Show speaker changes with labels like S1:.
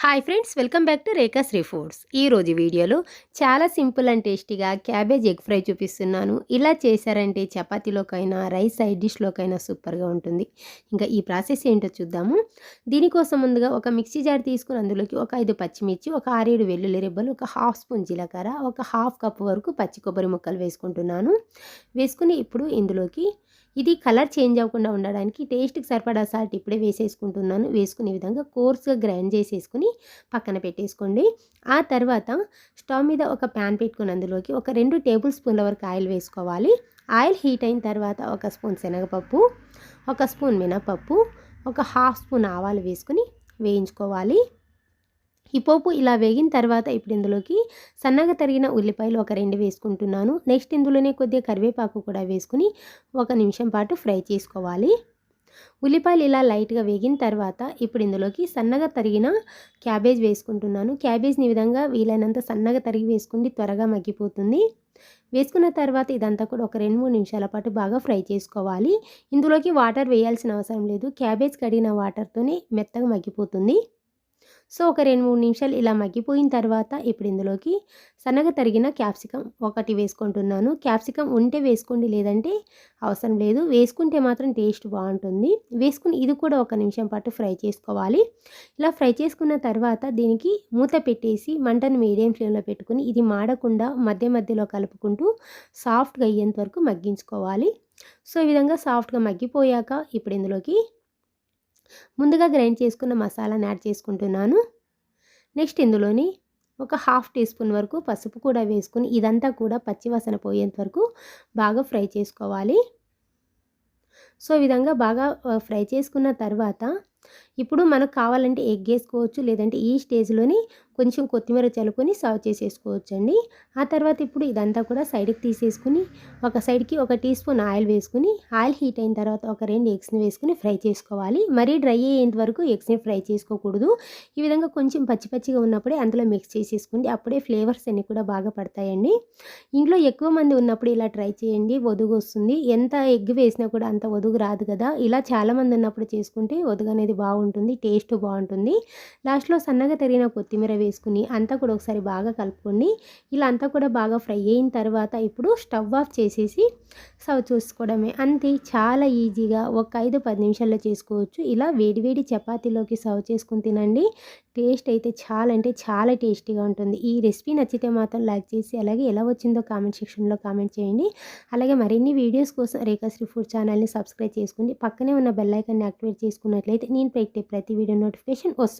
S1: Hi friends welcome back to Rekha Shri foods ఈరోజు వీడియోలో చాలా సింపుల్ అండ్ టేస్టీగా క్యాబేజ్ ఎగ్ ఫ్రై చూపిస్తున్నాను. ఇలా చేశారంటే చపాతీలోకైనా రైస్ సైడ్ డిష్లోకైనా సూపర్గా ఉంటుంది. ఇంకా ఈ ప్రాసెస్ ఏంటో చూద్దాము. దీనికోసం ముందుగా ఒక మిక్సీ జార్ తీసుకుని అందులోకి ఒక ఐదు పచ్చిమిర్చి ఒక ఆరేడు వెల్లుల్లి రెబ్బలు ఒక హాఫ్ స్పూన్ జీలకర్ర ఒక హాఫ్ కప్ వరకు పచ్చి కొబ్బరి ముక్కలు వేసుకుంటున్నాను. వేసుకుని ఇప్పుడు ఇందులోకి ఇది కలర్ చేంజ్ అవ్వకుండా ఉండడానికి టేస్ట్కి సరిపడా సాల్ట్ ఇప్పుడే వేసేసుకుంటున్నాను. వేసుకునే విధంగా కోర్స్గా గ్రైండ్ చేసేసుకుని పక్కన పెట్టేసుకోండి. ఆ తర్వాత స్టవ్ మీద ఒక ప్యాన్ పెట్టుకుని అందులోకి ఒక రెండు టేబుల్ స్పూన్ల వరకు ఆయిల్ వేసుకోవాలి. ఆయిల్ హీట్ అయిన తర్వాత ఒక స్పూన్ శనగపప్పు ఒక స్పూన్ మినపప్పు ఒక హాఫ్ స్పూన్ ఆవాలు వేసుకుని వేయించుకోవాలి. ఈ పోపు ఇలా వేగిన తర్వాత ఇప్పుడు ఇందులోకి సన్నగా తరిగిన ఉల్లిపాయలు ఒక రెండు వేసుకుంటున్నాను. నెక్స్ట్ ఇందులోనే కొద్దిగా కరివేపాకు కూడా వేసుకుని ఒక నిమిషం పాటు ఫ్రై చేసుకోవాలి. ఉల్లిపాయలు ఇలా లైట్గా వేగిన తర్వాత ఇప్పుడు ఇందులోకి సన్నగా తరిగిన క్యాబేజ్ వేసుకుంటున్నాను. క్యాబేజ్ని విధంగా వీలైనంత సన్నగా తరిగి వేసుకుంటే త్వరగా మగ్గిపోతుంది. వేసుకున్న తర్వాత ఇదంతా కూడా ఒక రెండు మూడు నిమిషాల పాటు బాగా ఫ్రై చేసుకోవాలి. ఇందులోకి వాటర్ వేయాల్సిన అవసరం లేదు. క్యాబేజ్ కడిగిన వాటర్తోనే మెత్తగా మగ్గిపోతుంది. సో ఒక రెండు మూడు నిమిషాలు ఇలా మగ్గిపోయిన తర్వాత ఇప్పుడు ఇందులోకి సన్నగా తరిగిన క్యాప్సికం ఒకటి వేసుకుంటున్నాను. క్యాప్సికం ఉంటే వేసుకోండి లేదంటే అవసరం లేదు. వేసుకుంటే మాత్రం టేస్ట్ బాగుంటుంది. వేసుకుని ఇది కూడా ఒక నిమిషం పాటు ఫ్రై చేసుకోవాలి. ఇలా ఫ్రై చేసుకున్న తర్వాత దీనికి మూత పెట్టేసి మంటను మీడియం ఫ్లేమ్లో పెట్టుకుని ఇది మాడకుండా మధ్య మధ్యలో కలుపుకుంటూ సాఫ్ట్గా అయ్యేంత వరకు మగ్గించుకోవాలి. సో ఈ విధంగా సాఫ్ట్గా మగ్గిపోయాక ఇప్పుడు ఇందులోకి ముందుగా గ్రైండ్ చేసుకున్న మసాలాని యాడ్ చేసుకుంటున్నాను. నెక్స్ట్ ఇందులోని ఒక హాఫ్ టీ స్పూన్ వరకు పసుపు కూడా వేసుకుని ఇదంతా కూడా పచ్చివాసన పోయేంత వరకు బాగా ఫ్రై చేసుకోవాలి. సో ఈ విధంగా బాగా ఫ్రై చేసుకున్న తర్వాత ఇప్పుడు మనకు కావాలంటే ఎగ్ వేసుకోవచ్చు లేదంటే ఈ స్టేజ్లోని కొంచెం కొత్తిమీర చల్లుకొని సర్వ్ చేసేసుకోవచ్చు అండి ఆ తర్వాత ఇప్పుడు ఇదంతా కూడా సైడ్కి తీసేసుకుని ఒక సైడ్కి ఒక టీ స్పూన్ ఆయిల్ వేసుకుని ఆయిల్ హీట్ అయిన తర్వాత ఒక రెండు ఎగ్స్ని వేసుకుని ఫ్రై చేసుకోవాలి. మరీ డ్రై అయ్యేంత వరకు ఎగ్స్ని ఫ్రై చేసుకోకూడదు. ఈ విధంగా కొంచెం పచ్చి పచ్చిగా ఉన్నప్పుడే అందులో మిక్స్ చేసేసుకోండి. అప్పుడే ఫ్లేవర్స్ అన్నీ కూడా బాగా పడతాయండి. ఇంట్లో ఎక్కువ మంది ఉన్నప్పుడు ఇలా ట్రై చేయండి వదుగు వస్తుంది. ఎంత ఎగ్ వేసినా కూడా అంత వదుగు రాదు కదా. ఇలా చాలామంది ఉన్నప్పుడు చేసుకుంటే వదుగు అనేది బాగుంటుంది టేస్ట్ బాగుంటుంది. లాస్ట్లో సన్నగా తరిగిన కొత్తిమీర వేసుకుని అంతా కూడా ఒకసారి బాగా కలుపుకోండి ఇలా అంతా కూడా బాగా ఫ్రై అయిన తర్వాత ఇప్పుడు స్టవ్ ఆఫ్ చేసేసి సర్వ్ చూసుకోవడమే. అంతే చాలా ఈజీగా ఒక ఐదు పది నిమిషాల్లో చేసుకోవచ్చు. ఇలా వేడివేడి చపాతీలోకి సర్వ్ చేసుకుని తినండి. టేస్ట్ అయితే చాలా అంటే చాలా టేస్టీగా ఉంటుంది. ఈ రెసిపీ నచ్చితే మాత్రం లైక్ చేసి అలాగే ఎలా వచ్చిందో కామెంట్ సెక్షన్లో కామెంట్ చేయండి. అలాగే మరిన్ని వీడియోస్ కోసం రేఖాశ్రీ ఫుడ్ ఛానల్ని సబ్స్క్రైబ్ చేసుకోండి. పక్కనే ఉన్న బెల్లైకాన్ని యాక్టివేట్ చేసుకున్నట్లయితే నేను పెట్టే ప్రతి వీడియో నోటిఫికేషన్ వస్తుంది.